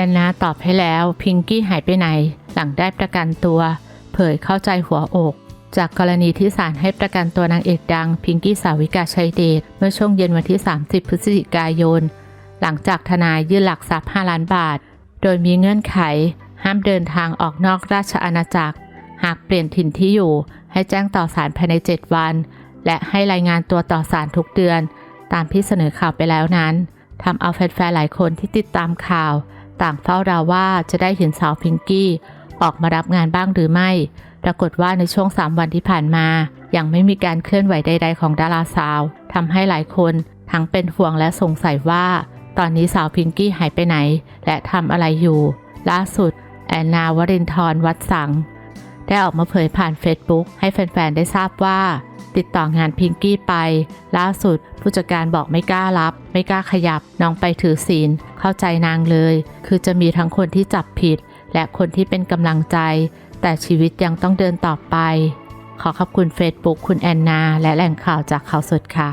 แอนนาตอบให้แล้วพิงกี้หายไปไหน หลังได้ประกันตัว เผยเข้าใจหัวอก จากกรณีที่ศาลให้ประกันตัวนางเอกดัง พิงกี้สาวิกาชัยเดชเมื่อช่วงเย็นวันที่ 30 พฤศจิกายน หลังจากทนายยื่นหลักทรัพย์ 5 ล้านบาท โดยมีเงื่อนไข ห้ามเดินทางออกนอกราชอาณาจักร หากเปลี่ยนถิ่นที่อยู่ ให้แจ้งต่อศาลภายใน 7 วัน และให้รายงานตัวต่อศาลทุกเดือน ตามที่เสนอข่าวไปแล้วนั้นทำเอาแฟนๆหลายคนที่ติดตามข่าว ต่างเฝ้ารอว่าจะได้เห็นสาวพิงกี้ออกมารับงานบ้างหรือไม่ ปรากฏว่าในช่วง 3 วันที่ผ่านมา ยังไม่มีการเคลื่อนไหวใด ๆ ของดาราสาวทำให้หลายคนทั้งเป็นห่วงและสงสัยว่า ตอนนี้สาวพิงกี้หายไปไหน และทำอะไรอยู่ ล่าสุด แอนนาวรินทร์วัดสัง ได้ออกมาเผยผ่านเฟซบุ๊กให้แฟนๆ ได้ทราบว่า ติดต่องานพิงกี้ไป ล่าสุดผู้จัดการบอกไม่กล้ารับ ไม่กล้าขยับน้องไปถือศีลเข้าใจนางเลย คือจะมีทั้งคนที่จับผิด และคนที่เป็นกำลังใจ แต่ชีวิตยังต้องเดินต่อไป ขอขอบคุณเฟซบุ๊กคุณแอนนา และแหล่งข่าวจากข่าวสดค่ะ